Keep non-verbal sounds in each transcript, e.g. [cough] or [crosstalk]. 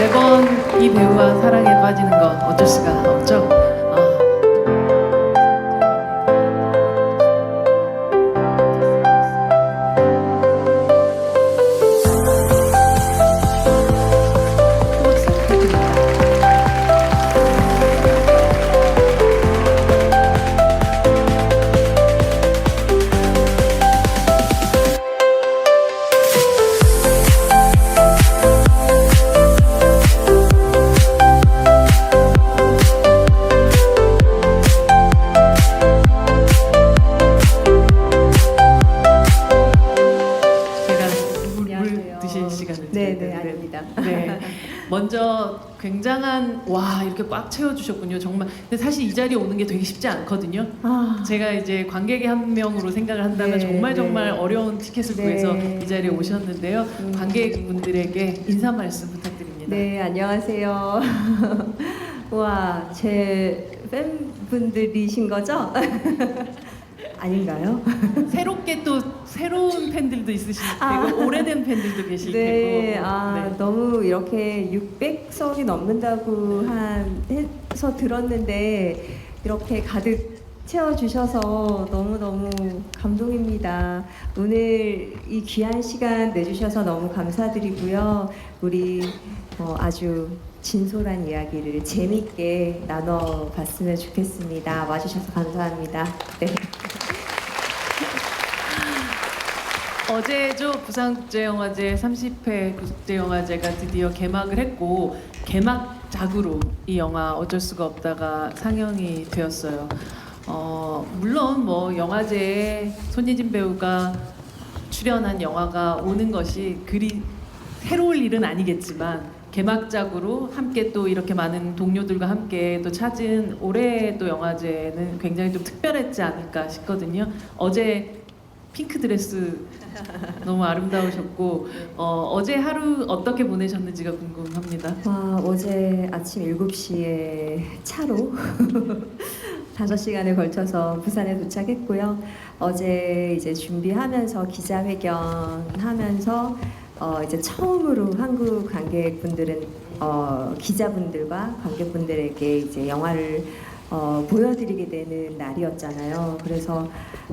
매번 이 배우와 사랑에 빠지는 건 어쩔 수가 없죠. 네. 네. [laughs] 먼저 굉장한 와 이렇게 꽉 채워주셨군요. 정말. 근데 사실 이 자리에 오는 게 되게 쉽지 않거든요. 아, 제가 이제 관객의 한 명으로 생각을 한다면 네, 정말 네. 정말 어려운 티켓을 네. 구해서 이 자리에 오셨는데요. 음. 관객분들에게 인사 말씀 부탁드립니다. 네, 안녕하세요. [laughs] 와, 제 팬분들이신 거죠? [laughs] 아닌가요? [laughs] 새롭게 또 새로운 팬들도 있으실 테고 아. 오래된 팬들도 계실 네, 테고. 아, 네. 너무 이렇게 600석이 넘는다고 한 해서 들었는데 이렇게 가득 채워주셔서 너무너무 감동입니다. 오늘 이 귀한 시간 내주셔서 너무 감사드리고요. 우리 어, 아주 진솔한 이야기를 재밌게 나눠봤으면 좋겠습니다. 와주셔서 감사합니다. 네. 어제죠 부산국제영화제 30회 국제영화제가 드디어 개막을 했고 개막작으로 이 영화 어쩔 수가 없다가 상영이 되었어요. 어, 물론 뭐 영화제에 손예진 배우가 출연한 영화가 오는 것이 그리 새로울 일은 아니겠지만 개막작으로 함께 또 이렇게 많은 동료들과 함께 또 찾은 올해 또 영화제는 굉장히 좀 특별했지 않을까 싶거든요. 어제 핑크 드레스 너무 아름다우셨고 어, 어제 하루 어떻게 보내셨는지가 궁금합니다. 와, 어제 아침 7시에 차로 [laughs] 5시간에 걸쳐서 부산에 도착했고요. 어제 이제 준비하면서 기자회견 하면서 어, 이제 처음으로 한국 관객분들은 어, 기자분들과 관객분들에게 이제 영화를 어, 보여드리게 되는 날이었잖아요. 그래서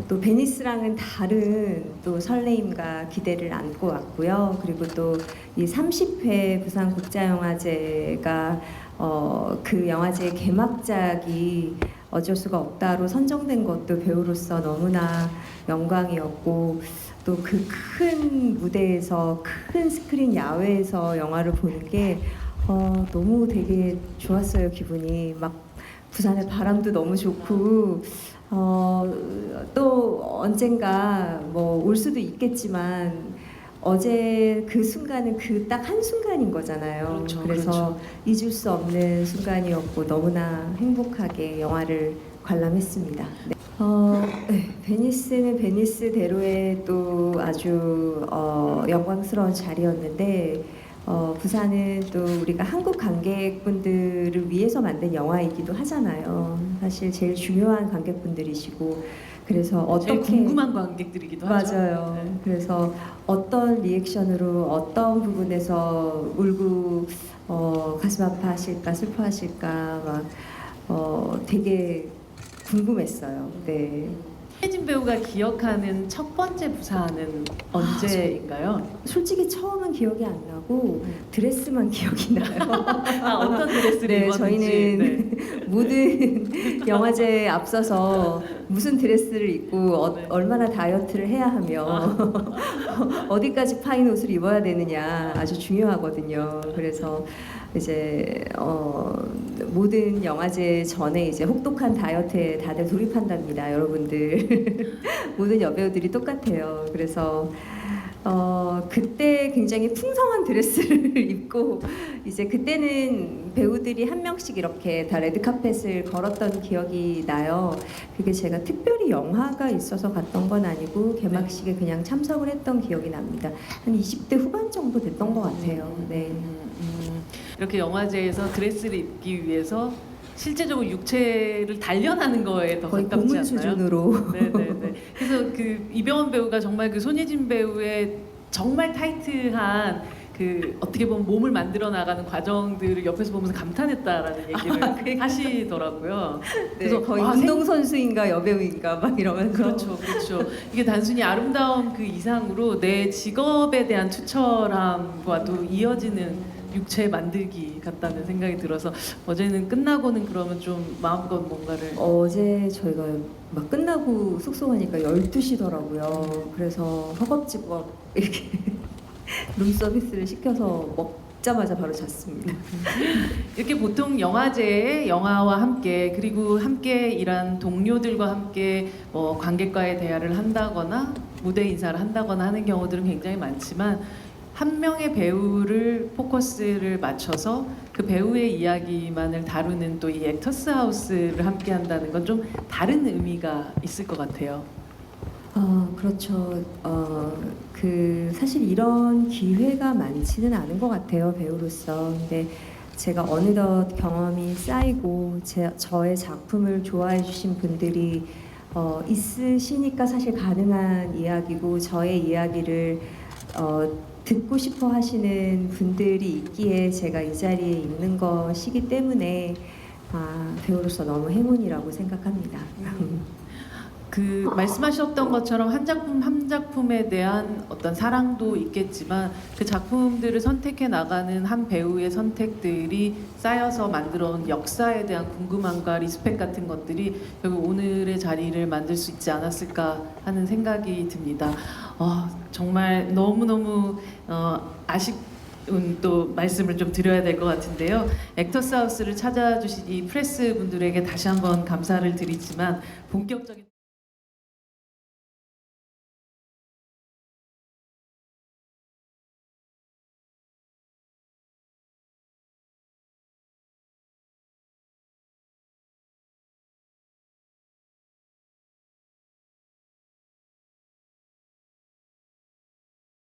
또 베니스랑은 다른 또 설레임과 기대를 안고 왔고요. 그리고 또 이 30회 부산 국제영화제가 어, 그 영화제의 개막작이 어쩔 수가 없다로 선정된 것도 배우로서 너무나 영광이었고 또 그 큰 무대에서 큰 스크린 야외에서 영화를 보는 게 어, 너무 되게 좋았어요 기분이 막 부산의 바람도 너무 좋고 어, 또 언젠가 뭐 올 수도 있겠지만 어제 그 순간은 그 딱 한 순간인 거잖아요. 그렇죠, 래서 그렇죠. 잊을 수 없는 순간이었고 너무나 행복하게 영화를 관람했습니다. 네. 어, 네, 베니스는 베니스대로의 또 아주 어, 영광스러운 자리였는데 어, 부산은 또 우리가 한국 관객분들을 위해서 만든 영화이기도 하잖아요. 사실 제일 중요한 관객분들이시고 그래서 제일 어떻게 궁금한 관객들이기도 하죠. 맞아요. 네. 그래서 어떤 리액션으로 어떤 부분에서 울고 어, 가슴 아파하실까 슬퍼하실까 막 어, 되게 궁금했어요. 네. 혜진 배우가 기억하는 첫 번째 부산은 언제인가요? 솔직히 처음은 기억이 안 나고 드레스만 기억이 [laughs] 나요. 아, 어떤 드레스를 네, 입었는지. 저희는 네. [laughs] 모든 [laughs] 영화제에 앞서서 무슨 드레스를 입고 어, 네. 얼마나 다이어트를 해야 하며 어디까지 파인 옷을 입어야 되느냐 아주 중요하거든요. 그래서 이제 어, 모든 영화제 전에 이제 혹독한 다이어트에 다들 돌입한답니다, 여러분들. [laughs] 모든 여배우들이 똑같아요. 그래서 어, 그때 굉장히 풍성한 드레스를 [laughs] 입고 이제 그때는 배우들이 한 명씩 이렇게 다 레드카펫을 걸었던 기억이 나요. 그게 제가 특별히 영화가 있어서 갔던 건 아니고 개막식에 그냥 참석을 했던 기억이 납니다. 한 20대 후반 정도 됐던 것 같아요. 네. 음, 음. 이렇게 영화제에서 드레스를 입기 위해서 실제적으로 육체를 단련하는 거에 더 거의 가깝지 고문 않나요? 수준으로. 네네네. 그래서 그 이병헌 배우가 정말 그 손예진 배우의 정말 타이트한 그 어떻게 보면 몸을 만들어 나가는 과정들을 옆에서 보면서 감탄했다라는 얘기를 하시더라고요. 네, 거의 와, 운동 선수인가 여배우인가 막 이러면서 그렇죠, 그렇죠. 이게 단순히 아름다운 그 이상으로 내 직업에 대한 투철함과도 이어지는 육체 만들기 같다는 생각이 들어서 어제는 끝나고는 그러면 좀 마음껏 뭔가를 어제 저희가 막 끝나고 숙소 가니까 12시더라고요. 그래서 허겁지겁 이렇게 [laughs] 룸 서비스를 시켜서 먹 자마자 바로 잤습니다. 이렇게 보통 영화제에 영화와 함께 그리고 함께 일한 동료들과 함께 뭐 관객과의 대화를 한다거나 무대 인사를 한다거나 하는 경우들은 굉장히 많지만 한 명의 배우를 포커스를 맞춰서 그 배우의 이야기만을 다루는 또 이 액터스 하우스를 함께 한다는 건 좀 다른 의미가 있을 것 같아요. 아 그렇죠. 어, 그 사실 이런 기회가 많지는 않은 것 같아요 배우로서. 근데 제가 어느덧 경험이 쌓이고 제, 저의 작품을 좋아해 주신 분들이 어, 있으시니까 사실 가능한 이야기고 저의 이야기를 어, 듣고 싶어 하시는 분들이 있기에 제가 이 자리에 있는 것이기 때문에 아, 배우로서 너무 행운이라고 생각합니다. 그 말씀하셨던 것처럼 한 작품 한 작품에 대한 어떤 사랑도 있겠지만 그 작품들을 선택해 나가는 한 배우의 선택들이 쌓여서 만들어온 역사에 대한 궁금함과 리스펙 같은 것들이 결국 오늘의 자리를 만들 수 있지 않았을까 하는 생각이 듭니다. 어, 정말 너무 너무 어, 아쉽은 또 말씀을 좀 드려야 될 것 같은데요. 액터스 하우스를 찾아주신 이 프레스 분들에게 다시 한번 감사를 드리지만 본격적인